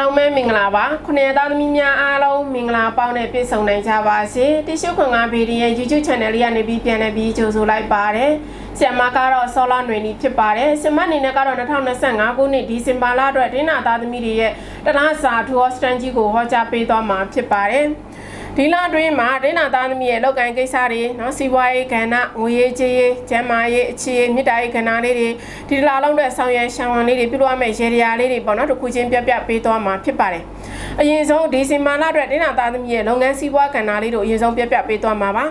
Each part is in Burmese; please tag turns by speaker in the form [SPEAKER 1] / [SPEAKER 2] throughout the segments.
[SPEAKER 1] လုံးပဲမင်္ဂလာပါခုနှစ်သားသမီးများအားလုံးမင်္ဂလာပေါင်းနဲ့ပြည့်စုံနိုင်ကြပါစေတိရှိခွန်ကဗီဒီရဲ့ YouTube Channel လေးကနေပြီးပြန်လည်ပြီးကြိုဆိုလိုက်ပါတယ်ဆရာမကတော့ဆောလာຫນွေနီဖြစ်ပါတယ်ဆရာမအနေနဲ့ကတော့2025ခုနှစ်ဒီဇင်ဘာလအတွက်ဒင်းနာသားသမီးတွေရဲ့တလားစာထူဟောစတန်ကြီးကိုဟောကြားပေးသွားမှာဖြစ်ပါတယ် ဒီလအတွင်းမှာဒိနာသားသမီးရဲ့လောက်ကန်ကိစ္စတွေနော်စီးပွားရေးကဏ္ဍငွေရေးကြေးရေးကျန်းမာရေးအခြေရေးမြစ်တာရေးကဏ္ဍလေးတွေဒီလလုံးတဲ့ဆောင်ရွက်ရှောင်ဝင်လေးတွေပြုလုပ်ရမယ့်ရေရာလေးတွေပေါ့နော်တစ်ခုချင်းပြပြပေးသွားမှာဖြစ်ပါတယ်အရင်ဆုံးဒီဇင်ဘာလအတွက်ဒိနာသားသမီးရဲ့လုပ်ငန်းစီးပွားကဏ္ဍလေးတို့အရင်ဆုံးပြပြပေးသွားမှာပါ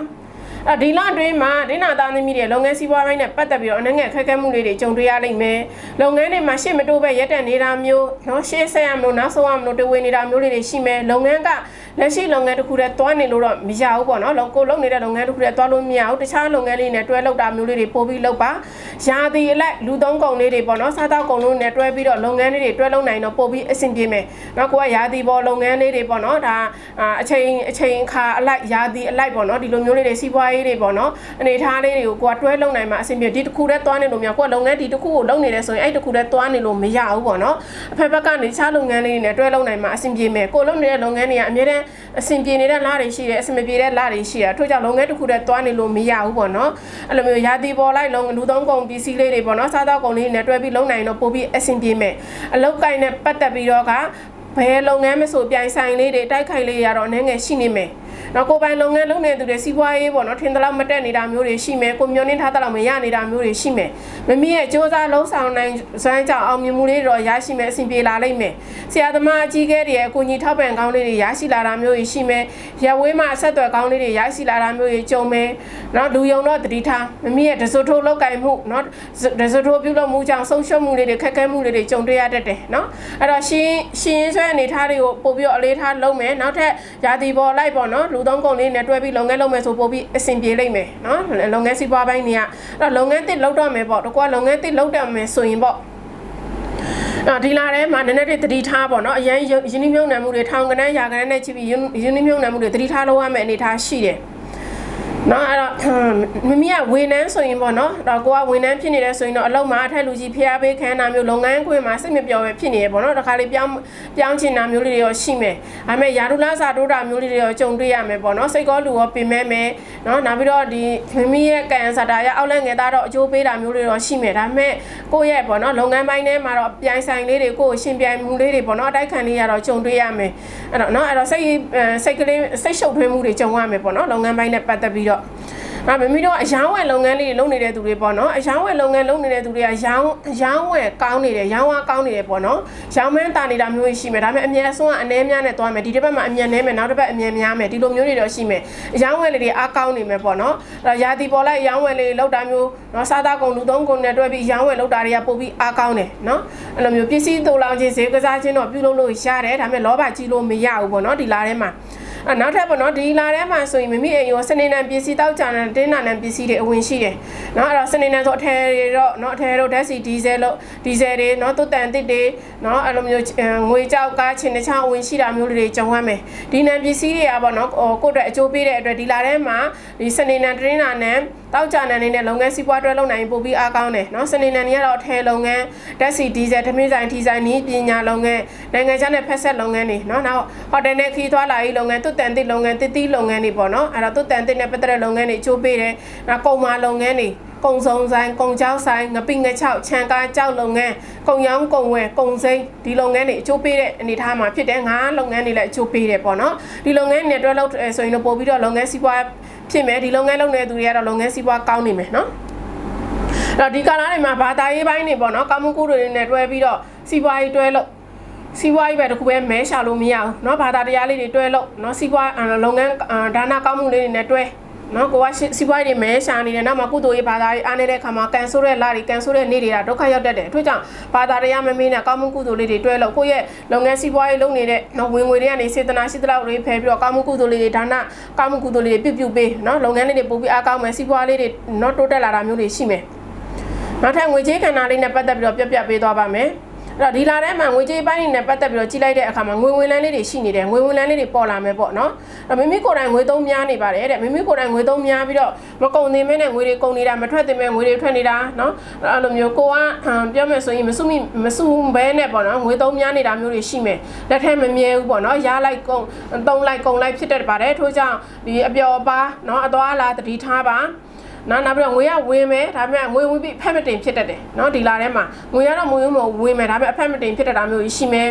[SPEAKER 1] အဲဒီလအတွင်းမှာဒိနာသားသမီးတွေလုပ်ငန်းစီးပွားပိုင်းနဲ့ပတ်သက်ပြီးတော့အနေငယ်ခက်ခဲမှုတွေကြုံတွေ့ရနိုင်မယ်။လုပ်ငန်းတွေမှာရှေ့မတိုးပဲရပ်တန့်နေတာမျိုး၊နော်ရှေ့ဆက်ရမလို့နောက်ဆုံးရမလို့တဝေနေတာမျိုးတွေရှိမယ်။လုပ်ငန်းက လက်ရှိလုပ်ငန်းတစ်ခုတည်းတွားနေလို့တော့မရဘူးပေါ့နော်။လုံကိုလုပ်နေတဲ့လုပ်ငန်းတစ်ခုတည်းတွားလို့မရဘူး။တခြားလုပ်ငန်းလေးနဲ့တွဲလုပ်တာမျိုးလေးတွေပို့ပြီးလုပ်ပါ။ရာသီအလိုက်လူသုံးကုန်လေးတွေပေါ့နော်။စားသောက်ကုန်လုံးနဲ့တွဲပြီးတော့လုပ်ငန်းလေးတွေတွဲလုပ်နိုင်တော့ပို့ပြီးအဆင်ပြေမယ်။နောက်ကိုကရာသီပေါ်လုပ်ငန်းလေးတွေပေါ့နော်။ဒါအချိန်အချိန်အခါအလိုက်ရာသီအလိုက်ပေါ့နော်။ဒီလိုမျိုးလေးတွေစီးပွားရေးတွေပေါ့နော်။အနေထားလေးတွေကိုကိုကတွဲလုပ်နိုင်မှာအဆင်ပြေဒီတစ်ခုတည်းတွားနေလို့မရကိုကလုပ်ငန်းဒီတစ်ခုကိုလုပ်နေတယ်ဆိုရင်အဲ့တစ်ခုတည်းတွားနေလို့မရဘူးပေါ့နော်အဖက်ဘက်ကနေတခြားလုပ်ငန်းလေးတွေနဲ့တွဲလုပ်နိုင်မှာအဆင်ပြေမယ်ကိုလုပ်နေတဲ့လုပ်ငန်းတွေကအများတန်းအဆင်ပြေနေတဲ့လတွေရှိတယ်အဆင်မပြေတဲ့လတွေရှိတယ်ထို့ကြောင့်လုပ်ငန်းတစ်ခုတည်းတွားနေလို့မရဘူးပေါ့နော်အဲ့လိုမျိုးရာသီပေါ်လိုက်လုံလူသုံးကုန်ပစ္စည်းလေးတွေပေါ့နော်စားသောက်ကုန်လေးတွေနဲ့တွဲပြီးလုပ်နိုင်တော့ပို့ပြီးအဆင်ပြေမယ်အလုပ်ကိုင်းနဲ့ပတ်သက်ပြီးတော့ကဘယ်လုပ်ငန်းမဆိုပြိုင်ဆိုင်လေးတွေတိုက်ခိုက်လေးရတော့အနေငယ်ရှိနေမယ် နော်ကိုပိုင်လုပ်ငန်းလုပ်နေသူတွေစီးပွားရေးပေါ့နော်ထင်သလောက်မတက်နေတာမျိုးတွေရှိမယ်ကိုမျိုးနှင်းထားသလောက်မရနေတာမျိုးတွေရှိမယ်မမီးရဲ့စ조사လုံးဆောင်နိုင်ဇွမ်းကြောင့်အောင်မြင်မှုလေးတော့ရရှိမယ်အဆင်ပြေလာလိမ့်မယ်ဆရာသမားအကြီးကဲတွေရဲ့အကူအညီထောက်ပံ့ကောင်းလေးတွေရရှိလာတာမျိုးတွေရှိမယ်ရဝေးမှာအဆက်အသွယ်ကောင်းလေးတွေရရှိလာတာမျိုးတွေကြုံမယ်နော်လူယုံတော့တတိထားမမီးရဲ့ဒဇိုထိုးလောက်ကင်မှုနော်ဒဇိုထိုးပြုလုပ်မှုကြောင့်ဆုံးရှုံးမှုလေးတွေခက်ခဲမှုလေးတွေကြုံတွေ့ရတတ်တယ်နော်အဲ့တော့ရှင်းရှင်းဆွဲအနေထားတွေကိုပို့ပြီးတော့အလေးထားလုပ်မယ်နောက်ထပ်ရာသီပေါ်လိုက်ပေါ့နော်လူသုံးကုန်လေးနဲ့တွဲပြီးလုပ်ငန်းလုပ်မယ်ဆိုပို့ပြီးအဆင်ပြေလိမ့်မယ်နော်လုပ်ငန်းစီးပွားပိုင်းတွေကအဲ့တော့လုပ်ငန်းတစ်လုပ်တော့မယ်ပေါ့တကွာလုပ်ငန်းတစ်လုပ်တော့မယ်ဆိုရင်ပေါ့တော့ဒီလာထဲမှာနည်းနည်းလေးသတိထားပေါ့နော်အရင်ယင်းနှမြုံနှံမှုတွေထောင်ကနန်းရာကနန်းနဲ့ချီပြီးယင်းနှမြုံနှံမှုတွေသတိထားလုပ်ရမယ့်အနေအထားရှိတယ် နော်အဲ့တော့မမီးကဝန်နှန်းဆိုရင်ပေါ့နော်တော့ကိုကဝန်နှန်းဖြစ်နေတယ်ဆိုရင်တော့အလုံးမှာအထက်လူကြီးဖျားပေးခန်းတာမျိုးလုပ်ငန်းခွင်မှာစိတ်မပျော်ပဲဖြစ်နေရပေါ့နော်တခါလေးပြောင်းပြောင်းချင်တာမျိုးလေးတွေရောရှိမယ်ဒါပေမဲ့ယာဒူလာစာတိုးတာမျိုးလေးတွေရောကြုံတွေ့ရမယ်ပေါ့နော်စိတ်ကောလူရောပင်မဲမယ်နော်နောက်ပြီးတော့ဒီမမီးရဲ့ကန်ဆာတာရအောက်လက်ငယ်သားတော့အကျိုးပေးတာမျိုးတွေရောရှိမယ်ဒါပေမဲ့ကိုယ့်ရဲ့ပေါ့နော်လုပ်ငန်းပိုင်းထဲမှာတော့ပြိုင်ဆိုင်လေးတွေကိုယ်ရှင်ပြိုင်မှုလေးတွေပေါ့နော်အတိုက်ခံလေးရတော့ကြုံတွေ့ရမယ်အဲ့တော့နော်အဲ့တော့စိတ်စိတ်ကလေးစိတ်ရှုပ်ထွေးမှုတွေကြုံရမယ်ပေါ့နော်လုပ်ငန်းပိုင်းနဲ့ပတ်သက်ပြီးတော့အမမီတို့အယောင်းဝယ်လုပ်ငန်းလေးတွေလုပ်နေတဲ့သူတွေပေါ့နော်အယောင်းဝယ်လုပ်ငန်းလုပ်နေတဲ့သူတွေကရောင်းရောင်းဝယ်ကောင်းနေတယ်ရောင်းဝါကောင်းနေတယ်ပေါ့နော်ရောင်းမန်းတာနေတာမျိုးရှိမယ်ဒါပေမဲ့အမြဲအစွန်းကအနည်းများနဲ့သွားမယ်ဒီတစ်ပတ်မှာအမြဲနည်းမယ်နောက်တစ်ပတ်အမြဲများမယ်ဒီလိုမျိုးတွေတော့ရှိမယ်အယောင်းဝယ်လေးတွေအားကောင်းနေမယ်ပေါ့နော်အဲ့တော့ယာတီပေါ်လိုက်အယောင်းဝယ်လေးလောက်တာမျိုးနော်စားသားကုန်လူသုံးကုန်နဲ့တွဲပြီးအယောင်းဝယ်လောက်တာတွေကပို့ပြီးအားကောင်းတယ်နော်အဲ့လိုမျိုးပစ္စည်းတူလောင်ခြင်းဈေးကစားခြင်းတော့ပြုလုပ်လို့ရတယ်ဒါပေမဲ့လောဘကြီးလို့မရဘူးပေါ့နော်ဒီလာထဲမှာ အဲနောက်ထပ်ပေါ့နော်ဒီလာထဲမှာဆိုရင်မိမိအိမ်ရောစနေနံပစ္စည်းတောက်ကြနံတင်းနာနံပစ္စည်းတွေအဝင်ရှိတယ်နော်အဲ့တော့စနေနံဆိုအထယ်တွေတော့နော်အထယ်တို့ဓာတ်ဆီဒီဇယ်လို့ဒီဇယ်တွေနော်သုတန်တစ်တွေနော်အဲ့လိုမျိုးငွေကြောက်ကားချင်းတခြားအဝင်ရှိတာမျိုးတွေကြုံရမယ်ဒီနံပစ္စည်းတွေကပေါ့နော်ကိုယ့်အတွက်အကျိုးပေးတဲ့အတွက်ဒီလာထဲမှာဒီစနေနံတင်းနာနံ တောက်ကြနန်နေတဲ့လုပ်ငန်းစီးပွားတွဲလုပ်နိုင်ပို့ပြီးအားကောင်းတယ်နော်စနေနန်တွေကတော့အထည်လုပ်ငန်းတက်စီဒီဇယ်ဓမင်းဆိုင်ထီဆိုင်နီးပညာလုပ်ငန်းနိုင်ငံခြားနဲ့ဖက်ဆက်လုပ်ငန်းတွေနော်နောက်ဟိုတယ်နဲ့ခီးသွားလာရေးလုပ်ငန်းသူတန်တစ်လုပ်ငန်းတစ်တီးလုပ်ငန်းတွေပေါ့နော်အဲ့တော့သူတန်တစ်နဲ့ပတ်သက်တဲ့လုပ်ငန်းတွေအချိုးပေးတယ်နောက်ကုန်မာလုပ်ငန်းတွေကုံစုံဆိုင်ကုံချောက်ဆိုင်ငပိငချောက်ခြံကားကြောက်လုပ်ငန်းကုံရောင်းကုံဝယ်ကုံစိမ်းဒီလုပ်ငန်းတွေအကျိုးပေးတဲ့အနေအထားမှာဖြစ်တဲ့ငါးလုပ်ငန်းတွေလည်းအကျိုးပေးတယ်ပေါ့နော်ဒီလုပ်ငန်းတွေနဲ့တွဲလုပ်ဆိုရင်တော့ပို့ပြီးတော့လုပ်ငန်းစီးပွား ဖြစ်မယ်ဒီလုပ်ငန်းလုပ်နေတဲ့သူတွေကတော့လုပ်ငန်းစီးပွားကောင်းနေမယ်နော်အဲ့တော့ဒီကာလတွေမှာဘာသာရေးပိုင်းတွေပေါ့နော်ကောင်းမှုကုတွေနဲ့တွဲပြီးတော့စီးပွားရေးတွဲလို့စီးပွားရေးပဲတခုပဲမဲရှာလို့မရဘူးเนาะဘာသာတရားလေးတွေတွဲလို့เนาะစီးပွားလုပ်ငန်းဒါနကောင်းမှုလေးတွေနဲ့တွဲ နော်ကိုကစီးပွားရေးတွေမဲရှာနေတယ်နောက်မှကုသိုလ်ရေးဘာသာရေးအားနေတဲ့အခါမှာကန်ဆိုးတဲ့လတွေကန်ဆိုးတဲ့နေ့တွေကဒုက္ခရောက်တတ်တယ်အထူးကြောင့်ဘာသာတရားမမင်းနဲ့ကောင်းမှုကုသိုလ်လေးတွေတွဲလို့ကိုယ့်ရဲ့လုပ်ငန်းစီးပွားရေးလုပ်နေတဲ့နော်ဝင်ငွေတွေကနေစေတနာရှိသလောက်တွေဖယ်ပြီးတော့ကောင်းမှုကုသိုလ်လေးတွေဒါနကောင်းမှုကုသိုလ်လေးတွေပြုတ်ပြုတ်ပေးနော်လုပ်ငန်းလေးတွေပို့ပြီးအားကောင်းမယ်စီးပွားလေးတွေနော်တိုးတက်လာတာမျိုးတွေရှိမယ်နောက်ထပ်ငွေကြေးခန္ဓာလေးနဲ့ပတ်သက်ပြီးတော့ပြပြပေးသွားပါမယ် အဲ့တော့ဒီလာထဲမှာငွေကြေးပိုင်းတွေနဲ့ပတ်သက်ပြီးတော့ကြည့်လိုက်တဲ့အခါမှာငွေဝင်လန်းလေးတွေရှိနေတယ်ငွေဝင်လန်းလေးတွေပေါ်လာမယ်ပေါ့နော်အဲ့တော့မိမိကိုယ်တိုင်ငွေသုံးများနေပါတယ်တဲ့မိမိကိုယ်တိုင်ငွေသုံးများပြီးတော့မကုန်သေးမဲနဲ့ငွေတွေကုန်နေတာမထွက်သေးမဲငွေတွေထွက်နေတာနော်အဲ့လိုမျိုးကိုကပြောမယ်ဆိုရင်မစုမိမစုဘဲနဲ့ပေါ့နော်ငွေသုံးများနေတာမျိုးတွေရှိမယ်လက်ထဲမမြဲဘူးပေါ့နော်ရလိုက်ကုန်သုံးလိုက်ကုန်လိုက်ဖြစ်တတ်ပါတယ်ထို့ကြောင့်ဒီအပျော်ပါနော်အသွားလားတတိထားပါ နော်နောက်ပြီးတော့ငွေရဝင်မယ်ဒါပေမဲ့ငွေဝင်ပြီးဖက်မတင်ဖြစ်တတ်တယ်နော်ဒီလာထဲမှာငွေရတော့ငွေဝင်မဝင်မယ်ဒါပေမဲ့အဖက်မတင်ဖြစ်တတ်တာမျိုးရှိမယ်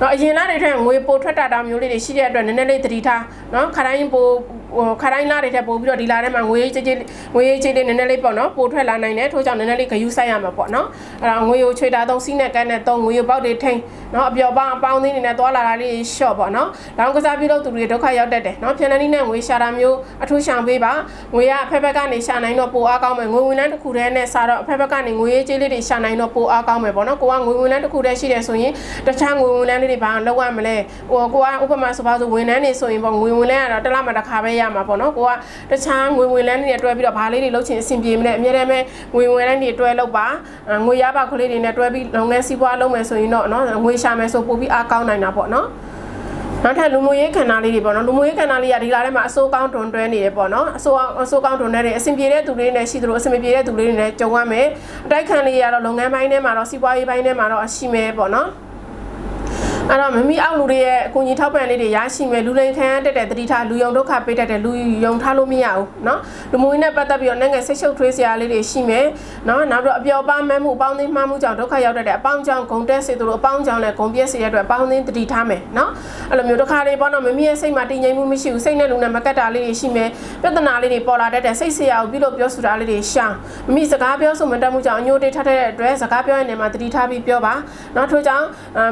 [SPEAKER 1] နော်အရင်လားတွေထက်ငွေပိုထွက်တာတာမျိုးလေးတွေရှိတဲ့အတွက်နည်းနည်းလေးသတိထားနော်ခတိုင်းပိုဟို ခတိုင်းလာတွေထက်ပိုပြီးတော့ဒီလာထဲမှာငွေကြေးကြေးငွေကြေးလေးနည်းနည်းလေးပေါ့နော်ပိုထွက်လာနိုင်တယ်ထို့ကြောင့်နည်းနည်းလေးဂယူးဆိုင်ရမှာပေါ့နော်အဲ့ဒါငွေကိုချွေတာသုံးစီးနဲ့ကန်းနဲ့သုံးငွေကိုပေါက်တွေထိန်နော်အပျော်ပါအပေါင်းသင်းတွေနဲ့သွားလာတာလေးရှော့ပေါ့နော်လောင်းကစားပြုလုပ်သူတွေဒုက္ခရောက်တတ်တယ်နော်ဖြန်လန်းနည်းနဲ့ငွေရှာတာမျိုးအထူးရှောင်ပေးပါငွေကအဖက်ဖက်ကနေရှာနိုင်တော့ပိုအားကောင်းမယ်ငွေဝင်လန်းတစ်ခုတည်းနဲ့စားတော့အဖက်ဖက်ကနေငွေရေးကြေးလေးတွေရှာနိုင်တော့ပိုအားကောင်းမယ်ပေါ့နော်ကိုကငွေဝင်လန်းတစ်ခုတည်းရှိတယ်ဆိုရင်တခြားငွေဝင်လန်းလေးတွေဘာလောက်ရမလဲဟိုကိုကဥပမာဆိုပါဆိုဝန်ထမ်းနေဆိုရင်ပေါ့ငွေဝင်လန်းကတော့တစ်လမှတစ်ခါပဲရမှာပေါ့နော်ကိုကတခြားငွေဝင်လန်းတွေနဲ့တွဲပြီးတော့ဘာလေးတွေလုပ်ချင်အဆင်ပြေမလဲအများတမ်းပဲငွေဝင်လန်းတွေတွဲလုပ်ပါငွေရပါကလေးတွေနဲ့တွဲပြီးလုပ်ငန်းစီးပွားလုပ်မယ်ဆိုရင်တော့နော်ငွေရှာမယ်ဆိုပို့ပြီးအားကောင်းနိုင်တာပေါ့နော်နောက်ထပ်လူမှုရေးခန္ဓာလေးတွေပေါ့နော်လူမှုရေးခန္ဓာလေးကဒီလာထဲမှာအစိုးကောင်းတွန်တွဲနေတယ်ပေါ့နော်အစိုးအစိုးကောင်းတွန်နေတယ်အဆင်ပြေတဲ့သူတွေနဲ့ရှိသလိုအဆင်မပြေတဲ့သူတွေနဲ့ကြုံရမယ်အတိုက်ခံလေးကတော့လုပ်ငန်းပိုင်းထဲမှာတော့စီးပွားရေးပိုင်းထဲမှာတော့ရှိမယ်ပေါ့နော် အဲ့တော့မမီအောက်လူတွေရဲ့အကူအညီထောက်ပံ့လေးတွေရရှိမယ်လူလိန်ခံရတဲ့တဲ့တတိထားလူယုံဒုက္ခပေးတတ်တဲ့လူယုံထားလို့မရဘူးเนาะလူမှုရေးနဲ့ပတ်သက်ပြီးတော့နိုင်ငံဆိတ်ရှုပ်ထွေးစရာလေးတွေရှိမယ်เนาะနောက်ပြီးတော့အပျော်ပါမဲမှုအပေါင်းအသင်းမှားမှုကြောင့်ဒုက္ခရောက်တတ်တဲ့အပေါင်းကြောင့်ဂုံတက်စေသူတို့အပေါင်းကြောင့်လည်းဂုံပြည့်စေတဲ့အတွက်အပေါင်းအသင်းတတိထားမယ်เนาะအဲ့လိုမျိုးဒုက္ခတွေပေါ့နော်မမီရဲ့စိတ်မှာတည်ငြိမ်မှုမရှိဘူးစိတ်နဲ့လူနဲ့မကတ်တာလေးတွေရှိမယ်ပြဿနာလေးတွေပေါ်လာတတ်တဲ့စိတ်ဆရာကိုပြုလို့ပြောဆိုတာလေးတွေရှောင်မမီစကားပြောဆိုမတတ်မှုကြောင့်အညိုတေးထတဲ့အတွက်စကားပြောရင်လည်းမတတိထားပြီးပြောပါเนาะထို့ကြောင့်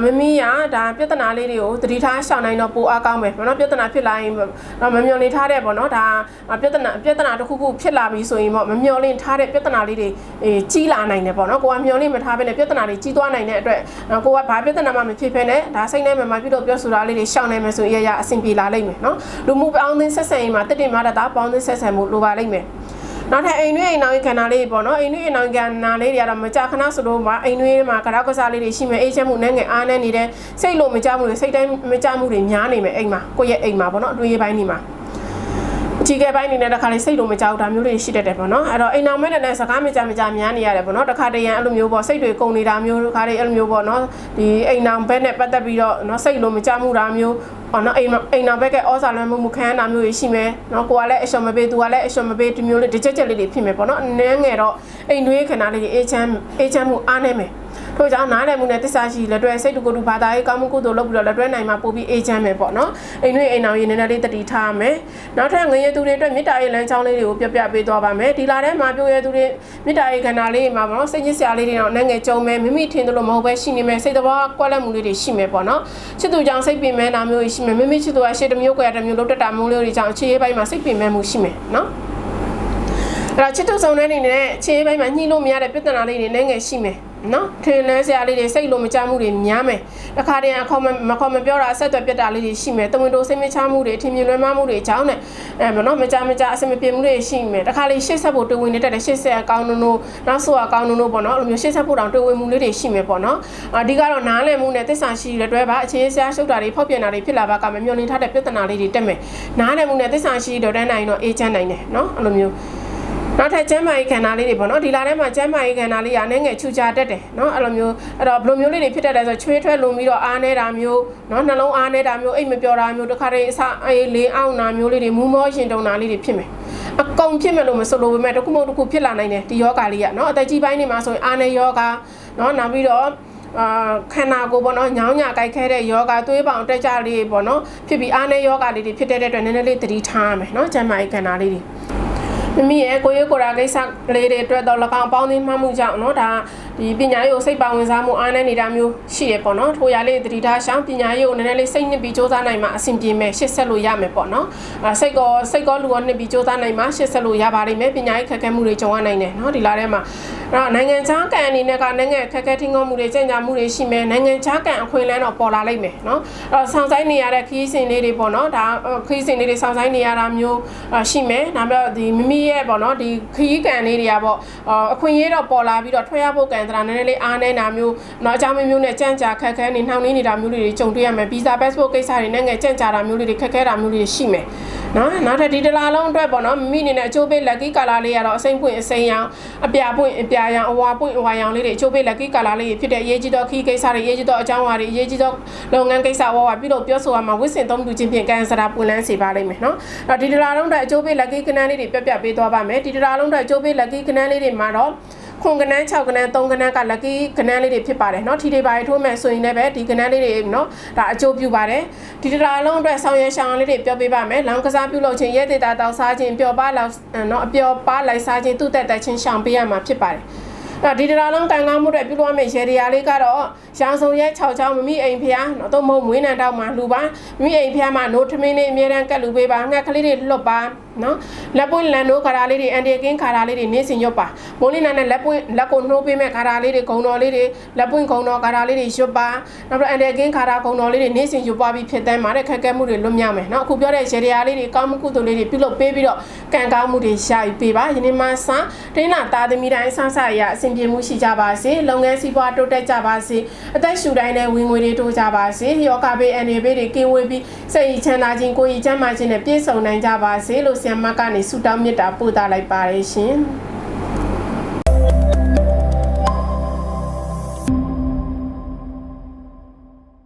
[SPEAKER 1] မမီကဒါ ပြဿနာလေးတွေကိုတတိထားရှောင်နိုင်တော့ပိုအားကောင်းမယ်ပေါ့နော်ပြဿနာဖြစ်လာရင်တော့မမျော်လင့်ထားတဲ့ပေါ့နော်ဒါပြဿနာပြဿနာတစ်ခုခုဖြစ်လာပြီဆိုရင်ပေါ့မမျော်လင့်ထားတဲ့ပြဿနာလေးတွေကြီးလာနိုင်တယ်ပေါ့နော်ကိုကမျော်လင့်မထားဘဲနဲ့ပြဿနာတွေကြီးသွားနိုင်တဲ့အတွက်ကိုကဘာပြဿနာမှမဖြစ်ဖ ೇನೆ ဒါစိတ်နဲ့မှမပြုလို့ပြောဆိုတာလေးတွေရှောင်နိုင်မယ်ဆိုရင်ရရအဆင်ပြေလာလိမ့်မယ်နော်လူမှုပေါင်းသင်းဆက်ဆံရေးမှာတက်တင်မှာတာပေါင်းသင်းဆက်ဆံမှုလိုပါလိမ့်မယ် နောက်ထပ်အိမ်နှွေးအိမ်နောင်ခန္ဓာလေးပေါ့နော်အိမ်နှွေးအိမ်နောင်ခန္ဓာလေးတွေကတော့မကြခဏဆိုတော့မှအိမ်နှွေးမှာကရောက်ကစားလေးတွေရှိမယ်အိတ်ချက်မှုနဲ့ငယ်အားနဲ့နေတဲ့စိတ်လို့မကြမှုတွေစိတ်တိုင်းမကြမှုတွေများနေမယ်အိမ်မှာကိုယ့်ရဲ့အိမ်မှာပေါ့နော်အတွင်းရေးပိုင်းနေမှာအ ကြီးကဲပိုင်းနေတဲ့တစ်ခါလေးစိတ်လို့မကြောက်ဒါမျိုးတွေရှိတတ်တယ်ပေါ့နော်အဲ့တော့အိမ်အောင်မဲနဲ့စကားမကြမကြများနေရတယ်ပေါ့နော်တစ်ခါတရံအဲ့လိုမျိုးပေါ့စိတ်တွေကုန်နေတာမျိုးတစ်ခါလေးအဲ့လိုမျိုးပေါ့နော်ဒီအိမ်အောင်ဘက်နဲ့ပတ်သက်ပြီးတော့နော်စိတ်လို့မကြမှုတာမျိုးအော်နော်အိမ်အိမ်နောက်ဘက်ကဩဇာလွှမ်းမှုမှုခံရတာမျိုးတွေရှိမယ်နော်ကိုကလည်းအရှော်မပေးသူကလည်းအရှော်မပေးဒီမျိုးလေးဒီချက်ချက်လေးတွေဖြစ်မယ်ပေါ့နော်နည်းငယ်တော့အိမ်တွေးခဏလေးအေးချမ်းအေးချမ်းမှုအားနေမယ် ထို့ကြောင့်နားလည်မှုနဲ့တစ္ဆာရှိလက်တွဲစိတ်တကူတူဘာသာရေးကောင်းမှုကုသိုလ်လုပ်ပြီးတော့လက်တွဲနိုင်မှာပို့ပြီးအေးချမ်းမယ်ပေါ့နော်အိမ်တွေအိမ်အောင်ရေးနည်းနည်းလေးတတိထားမယ်နောက်ထပ်ငရေသူတွေအတွက်မေတ္တာရေးလမ်းကြောင်းလေးတွေကိုပြပြပေးသွားပါမယ်ဒီလာထဲမှာပြောရသူတွေမေတ္တာရေးခန္ဓာလေးမှာပေါ့နော်စိတ်ညစ်စရာလေးတွေတော့နဲ့ငယ်ကြုံမယ်မိမိထင်တယ်လို့မဟုတ်ပဲရှိနေမယ်စိတ်တဘာကွက်လက်မှုလေးတွေရှိမယ်ပေါ့နော်ချစ်သူကြောင့်စိတ်ပင်မဲတာမျိုးရှိမယ်မိမိချစ်သူကရှေ့တစ်မျိုးကွယ်တစ်မျိုးလုံးတက်တာမျိုးလေးတွေကြောင့်အခြေရေးပိုင်းမှာစိတ်ပင်မဲမှုရှိမယ်နော်အဲ့တော့ချစ်သူဆောင်တဲ့အနေနဲ့အခြေရေးပိုင်းမှာညှိလို့မရတဲ့ပြဿနာလေးတွေနဲ့ငယ်ရှိမယ် နော်ထင်လဲစရာလေးတွေစိတ်လိုမကြမှုတွေများမယ်တခါတည်းအခေါ်မခေါ်မပြောတာအဆက်အသွယ်ပြတ်တာလေးတွေရှိမယ်တဝင်းတိုးစိတ်မချမှုတွေအထင်မြင်လွဲမှားမှုတွေအကြောင်းနဲ့အဲမနော်မကြမကြအစမပြေမှုတွေရှိမယ်တခါလေးရှေ့ဆက်ဖို့တွေးဝင်နေတတ်တယ်ရှေ့ဆက်အကောင်းနုံနိုးနောက်ဆိုအကောင်းနုံနိုးပေါ့နော်အဲ့လိုမျိုးရှေ့ဆက်ဖို့တောင်တွေးဝင်မှုလေးတွေရှိမယ်ပေါ့နော်အဓိကတော့နားလည်မှုနဲ့သစ္စာရှိတဲ့တွဲပါအခြေအစရာရှုပ်တာတွေဖောက်ပြန်တာတွေဖြစ်လာပါကမမျောလင်းထားတဲ့ပြဿနာလေးတွေတက်မယ်နားလည်မှုနဲ့သစ္စာရှိတော့တန်းနိုင်တော့အေးချမ်းနိုင်တယ်နော်အဲ့လိုမျိုး နောက်ထပ်ကျမ်းမာရေးခန္ဓာလေးတွေပေါ့နော်ဒီလာထဲမှာကျမ်းမာရေးခန္ဓာလေးကလည်းငယ်ချူချတက်တယ်နော်အဲ့လိုမျိုးအဲ့တော့ဘယ်လိုမျိုးလေးတွေဖြစ်တတ်လဲဆိုချွေးထွက်လုံပြီးတော့အားနေတာမျိုးနော်နှလုံးအားနေတာမျိုးအိတ်မပြောတာမျိုးတခါတည်းအစအေးလေးအောင်နာမျိုးလေးတွေမူးမောရှင်တုံတာလေးတွေဖြစ်မယ်အကုန်ဖြစ်မယ်လို့မဆိုလို့ပဲမဲ့တစ်ခုမဟုတ်တစ်ခုဖြစ်လာနိုင်တယ်ဒီယောဂါလေးကနော်အသက်ကြီးပိုင်းနေမှာဆိုရင်အားနေယောဂါနော်နောက်ပြီးတော့အာခန္ဓာကိုယ်ပေါ့နော်ညောင်းညာကြိုက်ခဲတဲ့ယောဂသွေးပေါင်တက်ကြလေးပေါ့နော်ဖြစ်ပြီးအားနေယောဂါလေးတွေဖြစ်တဲ့အတွက်နည်းနည်းလေးသတိထားရမယ်နော်ကျန်းမာရေးခန္ဓာလေးတွေ မမီရဲ့ကိုရဲကိုရာကိစ္စလေးတွေအတွက်တော့၎င်းအပေါင်းအသင်းမှမှုကြောင့်เนาะဒါ ဒီပညာရေးကိုစိတ်ပါဝင်စားမှုအားနည်းနေတာမျိုးရှိရပေါ့နော်ထိုရာလေးတတိထားရှောင်းပညာရေးကိုနည်းနည်းလေးစိတ်နှစ်ပြီးစူးစမ်းနိုင်မှအဆင်ပြေမယ်ရှစ်ဆက်လို့ရမယ်ပေါ့နော်အဲစိတ်ကောစိတ်ကောလူကောနှစ်ပြီးစူးစမ်းနိုင်မှရှစ်ဆက်လို့ရပါလိမ့်မယ်ပညာရေးခက်ခဲမှုတွေကြုံရနိုင်တယ်နော်ဒီလားထဲမှာအဲ့တော့နိုင်ငံခြားကန်အနေနဲ့ကနိုင်ငံခက်ခဲထင်းကောမှုတွေကြံ့ကြာမှုတွေရှိမယ်နိုင်ငံခြားကန်အခွင့်အလမ်းတော့ပေါ်လာလိမ့်မယ်နော်အဲ့တော့ဆောင်ဆိုင်နေရတဲ့ခီးစင်လေးတွေပေါ့နော်ဒါခီးစင်လေးတွေဆောင်ဆိုင်နေရတာမျိုးရှိမယ်နောက်ပြီးတော့ဒီမိမိရဲ့ပေါ့နော်ဒီခီးကန်လေးတွေကပေါ့အခွင့်အရေးတော့ပေါ်လာပြီးတော့ထွက်ရဖို့ကန်သလားနည်းနည်းလေးအားနည်းတာမျိုးနော်အကြောင်းမျိုးနဲ့ကြံ့ကြာခက်ခဲနေနှောင့်နှေးနေတာမျိုးတွေကြုံတွေ့ရမယ်ဗီဇာ passport ကိစ္စတွေနဲ့ငယ်ကြံ့ကြာတာမျိုးတွေခက်ခဲတာမျိုးတွေရှိမယ်နော်နောက်ထပ်ဒီတလာလုံးအတွက်ပေါ့နော်မိမိအနေနဲ့အချိုးပေး lucky color လေးရတော့အစိမ့်ပွင့်အစိမ့်ရောင်အပြာပွင့်အပြာရောင်အဝါပွင့်အဝါရောင်လေးတွေအချိုးပေး lucky color လေးဖြစ်တဲ့အရေးကြီးသောခီးကိစ္စတွေအရေးကြီးသောအကြောင်းအရာတွေအရေးကြီးသောလုပ်ငန်းကိစ္စဝါဝါပြုလုပ်ပြောဆိုရမှာဝစ်စင်သုံးလူချင်းဖြင့်ကံစရာပွင့်လန်းစေပါလိမ့်မယ်နော်အဲ့တော့ဒီတလာလုံးအတွက်အချိုးပေး lucky ကနန်းလေးတွေပြပြပေးသွားပါမယ်ဒီတလာလုံးအတွက်အချိုးပေး lucky ကနန်းလေးတွေမှာတော့ ခွန်ကနန်း6ကနန်း3ကနန်းက lucky ကနန်းလေးတွေဖြစ်ပါတယ်เนาะထီတွေပါထိုးမယ်ဆိုရင်လည်းပဲဒီကနန်းလေးတွေเนาะဒါအကျိုးပြုပါတယ်ဒီတရာလုံးအတွက်ဆောင်ရရှောင်းလေးတွေပြောပေးပါမယ်လောင်ကစားပြုလုပ်ခြင်းရဲဒေတာတောက်စားခြင်းပျော်ပါလောက်เนาะအပျော်ပါလိုက်စားခြင်းသူ့တက်တက်ချင်းရှောင်ပေးရမှာဖြစ်ပါတယ်အဲ့ဒီတရာလုံးကံကောင်းမှုတွေပြုလုပ်ရမယ့်ရေဒီယာလေးကတော့ရောင်စုံရဲ6ချောင်းမမိအိမ်ဖျားเนาะတော့မဟုတ်မွေးနံတောက်မှာလူပါမမိအိမ်ဖျားမှာနိုးထမင်းလေးအမြဲတမ်းကတ်လူပေးပါငှက်ကလေးတွေလွတ်ပါ နော်လက်ပွင့်လန်နိုးခါရာလေးတွေအန်တီကင်းခါရာလေးတွေနေစင်ရွတ်ပါမိုးလင်းနာနဲ့လက်ပွင့်လက်ကိုနှိုးပေးမဲ့ခါရာလေးတွေဂုံတော်လေးတွေလက်ပွင့်ဂုံတော်ခါရာလေးတွေရွတ်ပါနောက်တော့အန်တီကင်းခါရာဂုံတော်လေးတွေနေစင်ရွတ်ပါပြီးဖြစ်တဲ့မှာတဲ့ခက်ခဲမှုတွေလွတ်မြောက်မယ်နော်အခုပြောတဲ့ရေဒီယာလေးတွေကောင်းမှုကုသိုလ်လေးတွေပြုလုပ်ပေးပြီးတော့ကံကောင်းမှုတွေရှာယူပေးပါယနေ့မှစတင်းနာသားသမီးတိုင်းဆဆရအဆင်ပြေမှုရှိကြပါစေလုပ်ငန်းစီးပွားတိုးတက်ကြပါစေအသက်ရှူတိုင်းနဲ့ဝင်ငွေတွေတိုးကြပါစေယောဂဘေးအန်ဒီဘေးတွေကင်းဝေးပြီးစိတ်ချမ်းသာခြင်းကိုယ်ရည်ချမ်းသာခြင်းနဲ့ပြည့်စုံနိုင်ကြပါစေလို့ဆရာမကနေဆုတောင်းမေတ္တာပို့သလိုက်ပါတယ်ရှင်